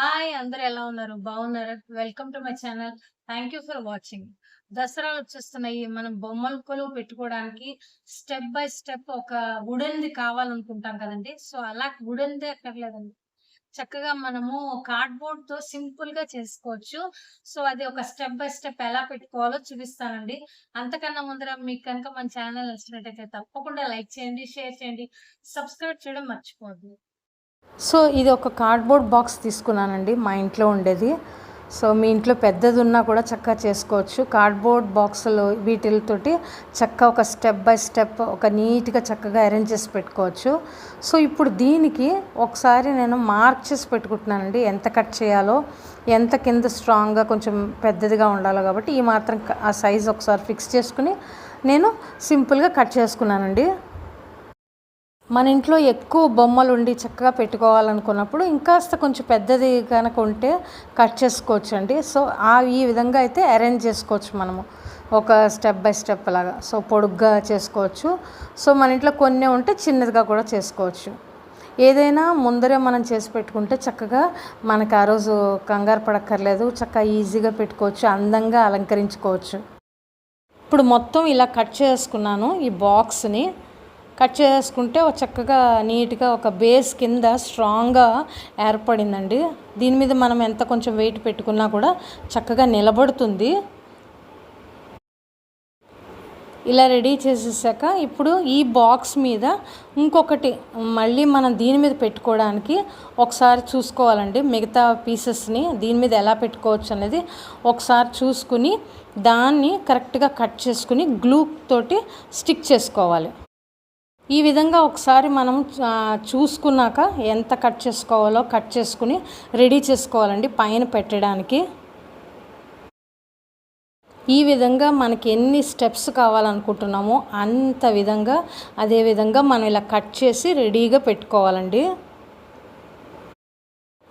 Hi అందరు ఎలా ఉన్నారు? బాగున్నారు? Welcome to my channel thank you for watching దసరాలు వచ్చేస్తున్నాయి. మనం బొమ్మలు కొలువు పెట్టుకోవడానికి స్టెప్ బై స్టెప్ ఒక వుడెన్ది కావాలనుకుంటాం కదండి. సో అలా వుడెన్ది ఎక్కర్లేదండి చక్కగా మనము కార్డ్బోర్డ్తో సింపుల్గా చేసుకోవచ్చు. సో అది ఒక స్టెప్ బై స్టెప్ ఎలా పెట్టుకోవాలో చూపిస్తానండి. అంతకన్నా ముందర మీకు కనుక మన ఛానల్ నచ్చినట్టయితే తప్పకుండా లైక్ చేయండి షేర్ చేయండి సబ్స్క్రైబ్ చేయడం మర్చిపోద్దు సో ఇది ఒక కార్డ్బోర్డ్ బాక్స్ తీసుకున్నానండి మా ఇంట్లో ఉండేది. సో మీ ఇంట్లో పెద్దది ఉన్నా కూడా చక్కగా చేసుకోవచ్చు. కార్డ్బోర్డ్ బాక్సులు వీటితోటి చక్కగా ఒక స్టెప్ బై స్టెప్ ఒక నీట్గా చక్కగా అరేంజ్ చేసి పెట్టుకోవచ్చు. సో ఇప్పుడు దీనికి ఒకసారి నేను మార్క్ చేసి పెట్టుకుంటున్నానండి ఎంత కట్ చేయాలో ఎంత కింద స్ట్రాంగ్గా కొంచెం పెద్దదిగా ఉండాలో కాబట్టి ఈ మాత్రం ఆ సైజ్ ఒకసారి ఫిక్స్ చేసుకుని నేను సింపుల్గా కట్ చేసుకున్నానండి. మన ఇంట్లో ఎక్కువ బొమ్మలు ఉండి చక్కగా పెట్టుకోవాలనుకున్నప్పుడు ఇంకాస్త కొంచెం పెద్దది కనుక ఉంటే కట్ చేసుకోవచ్చు అండి సో ఆ ఈ విధంగా అయితే అరేంజ్ చేసుకోవచ్చు మనము. ఒక స్టెప్ బై స్టెప్ లాగా. సో పొడుగ్గా చేసుకోవచ్చు. సో మన ఇంట్లో కొన్ని ఉంటే చిన్నదిగా కూడా చేసుకోవచ్చు. ఏదైనా ముందరే మనం చేసి పెట్టుకుంటే చక్కగా మనకు ఆ రోజు కంగారు పడక్కర్లేదు. చక్కగా ఈజీగా పెట్టుకోవచ్చు. అందంగా అలంకరించుకోవచ్చు. ఇప్పుడు మొత్తం ఇలా కట్ చేసుకున్నాను. ఈ బాక్స్ని కట్ చేసుకుంటే ఒక చక్కగా నీట్గా ఒక బేస్ కింద స్ట్రాంగ్గా ఏర్పడిందండి. దీని మీద మనం ఎంత కొంచెం వెయిట్ పెట్టుకున్నా కూడా చక్కగా నిలబడుతుంది. ఇలా రెడీ చేసేసాక ఇప్పుడు ఈ బాక్స్ మీద ఇంకొకటి మళ్ళీ మనం దీని మీద పెట్టుకోవడానికి ఒకసారి చూసుకోవాలండి. మిగతా పీసెస్ని దీని మీద ఎలా పెట్టుకోవచ్చు అనేది ఒకసారి చూసుకుని దాన్ని కరెక్ట్గా కట్ చేసుకుని గ్లూ తోటి స్టిక్ చేసుకోవాలి. ఈ విధంగా ఒకసారి మనం చూసుకున్నాక ఎంత కట్ చేసుకోవాలో కట్ చేసుకుని రెడీ చేసుకోవాలండి పైన పెట్టడానికి. ఈ విధంగా మనకి ఎన్ని స్టెప్స్ కావాలనుకుంటున్నామో అంత విధంగా అదే విధంగా మనం ఇలా కట్ చేసి రెడీగా పెట్టుకోవాలండి.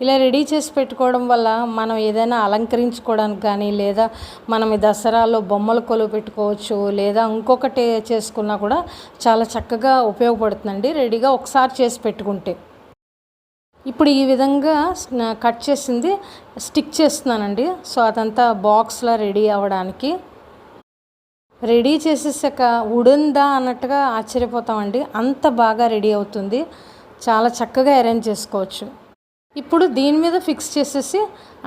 ఇలా రెడీ చేసి పెట్టుకోవడం వల్ల మనం ఏదైనా అలంకరించుకోవడానికి కానీ లేదా మనం ఈ దసరాలో బొమ్మల కొలువు పెట్టుకోవచ్చు లేదా ఇంకొకటి చేసుకున్నా కూడా చాలా చక్కగా ఉపయోగపడుతుందండి రెడీగా ఒకసారి చేసి పెట్టుకుంటే. ఇప్పుడు ఈ విధంగా కట్ చేసింది స్టిక్ చేస్తున్నానండి. సో అదంతా బాక్స్లో రెడీ అవ్వడానికి. రెడీ చేసేసాక ఉడుందా అన్నట్టుగా ఆశ్చర్యపోతామండి. అంత బాగా రెడీ అవుతుంది. చాలా చక్కగా అరేంజ్ చేసుకోవచ్చు. ఇప్పుడు దీని మీద ఫిక్స్ చేసేసి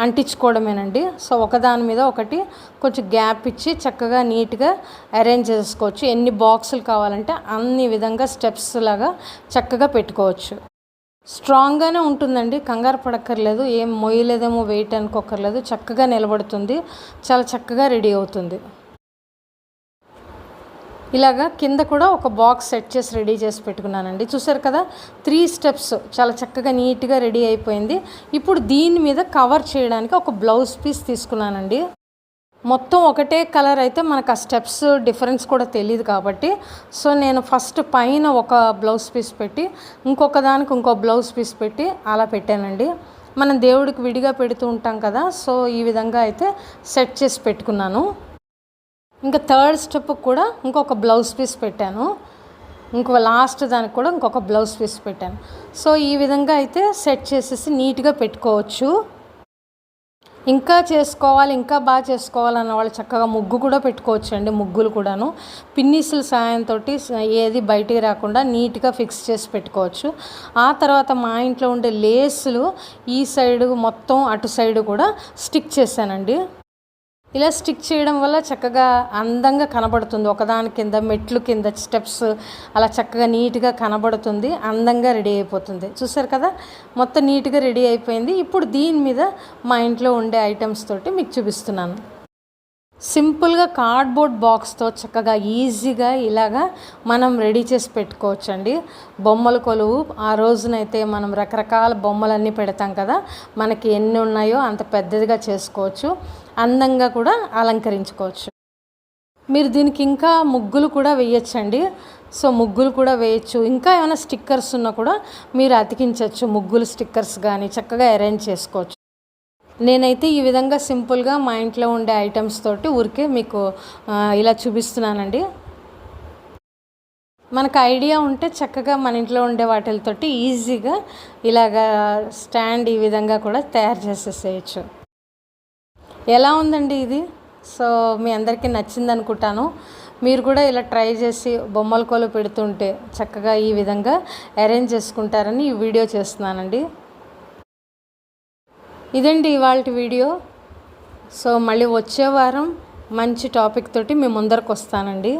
అంటించుకోవడమేనండి. సో ఒకదాని మీద ఒకటి కొంచెం గ్యాప్ ఇచ్చి చక్కగా నీట్గా అరేంజ్ చేసుకోవచ్చు. ఎన్ని బాక్సులు కావాలంటే అన్ని విధంగా స్టెప్స్ లాగా చక్కగా పెట్టుకోవచ్చు. స్ట్రాంగ్గానే ఉంటుందండి. కంగారు పడక్కర్లేదు. ఏం మొయ్యలేదేమో వెయిట్ అనుకోకర్లేదు చక్కగా నిలబడుతుంది. చాలా చక్కగా రెడీ అవుతుంది. ఇలాగా కింద కూడా ఒక బాక్స్ సెట్ చేసి రెడీ చేసి పెట్టుకున్నానండి. చూసారు కదా? త్రీ స్టెప్స్ చాలా చక్కగా నీట్గా రెడీ అయిపోయింది. ఇప్పుడు దీని మీద కవర్ చేయడానికి ఒక బ్లౌజ్ పీస్ తీసుకున్నానండి. మొత్తం ఒకటే కలర్ అయితే మనకు ఆ స్టెప్స్ డిఫరెన్స్ కూడా తెలియదు కాబట్టి. సో నేను ఫస్ట్ పైన ఒక బ్లౌజ్ పీస్ పెట్టి ఇంకొక దానికి ఇంకో బ్లౌజ్ పీస్ పెట్టి అలా పెట్టానండి. మనం దేవుడికి విడిగా పెడుతూ ఉంటాం కదా? సో ఈ విధంగా అయితే సెట్ చేసి పెట్టుకున్నాను. ఇంకా థర్డ్ స్టెప్ కూడా ఇంకొక బ్లౌజ్ పీస్ పెట్టాను. ఇంకో లాస్ట్ దానికి కూడా ఇంకొక బ్లౌజ్ పీస్ పెట్టాను. సో ఈ విధంగా అయితే సెట్ చేసేసి నీట్గా పెట్టుకోవచ్చు. ఇంకా చేసుకోవాలి ఇంకా బాగా చేసుకోవాలన్న వాళ్ళు చక్కగా ముగ్గు కూడా పెట్టుకోవచ్చు అండి ముగ్గులు కూడాను. పిన్నీసుల సాయంతో ఏది బయటికి రాకుండా నీట్గా ఫిక్స్ చేసి పెట్టుకోవచ్చు. ఆ తర్వాత మా ఇంట్లో ఉండే లేసులు ఈ సైడు మొత్తం అటు సైడు కూడా స్టిక్ చేశానండి. ఇలా స్టిక్ చేయడం వల్ల చక్కగా అందంగా కనబడుతుంది. ఒకదాని కింద మెట్లు కింద స్టెప్స్ అలా చక్కగా నీట్గా కనబడుతుంది. అందంగా రెడీ అయిపోతుంది. చూసారు కదా? మొత్తం నీట్గా రెడీ అయిపోయింది. ఇప్పుడు దీని మీద మా ఇంట్లో ఉండే ఐటమ్స్ తోటి మీకు చూపిస్తున్నాను. సింపుల్గా కార్డ్బోర్డ్ బాక్స్తో చక్కగా ఈజీగా ఇలాగా మనం రెడీ చేసి పెట్టుకోవచ్చండి. బొమ్మల కొలువు ఆ రోజునైతే మనం రకరకాల బొమ్మలన్నీ పెడతాం కదా మనకి ఎన్ని ఉన్నాయో అంత పెద్దదిగా చేసుకోవచ్చు అందంగా కూడా అలంకరించుకోవచ్చు. మీరు దీనికి ఇంకా ముగ్గులు కూడా వేయచ్చండి. సో ముగ్గులు కూడా వేయచ్చు. ఇంకా ఏమైనా స్టిక్కర్స్ ఉన్నా కూడా మీరు అతికించవచ్చు ముగ్గులు స్టిక్కర్స్ కానీ చక్కగా అరేంజ్ చేసుకోవచ్చు. నేనైతే ఈ విధంగా సింపుల్గా మా ఇంట్లో ఉండే ఐటమ్స్ తోటి ఊరికే మీకు ఇలా చూపిస్తున్నానండి. మనకు ఐడియా ఉంటే చక్కగా మన ఇంట్లో ఉండే వాటితోటి ఈజీగా ఇలాగా స్టాండ్ ఈ విధంగా కూడా తయారు చేసేసేయచ్చు. ఎలా ఉందండి ఇది? సో మీ అందరికీ నచ్చింది అనుకుంటాను మీరు కూడా ఇలా ట్రై చేసి బొమ్మల కోలు పెడుతుంటే చక్కగా ఈ విధంగా అరేంజ్ చేసుకుంటారని ఈ వీడియో చేస్తున్నానండి. ఇదండి ఇవాళ వీడియో. సో మళ్ళీ వచ్చే వారం మంచి టాపిక్ తోటి మీ ముందరకు వస్తానండి.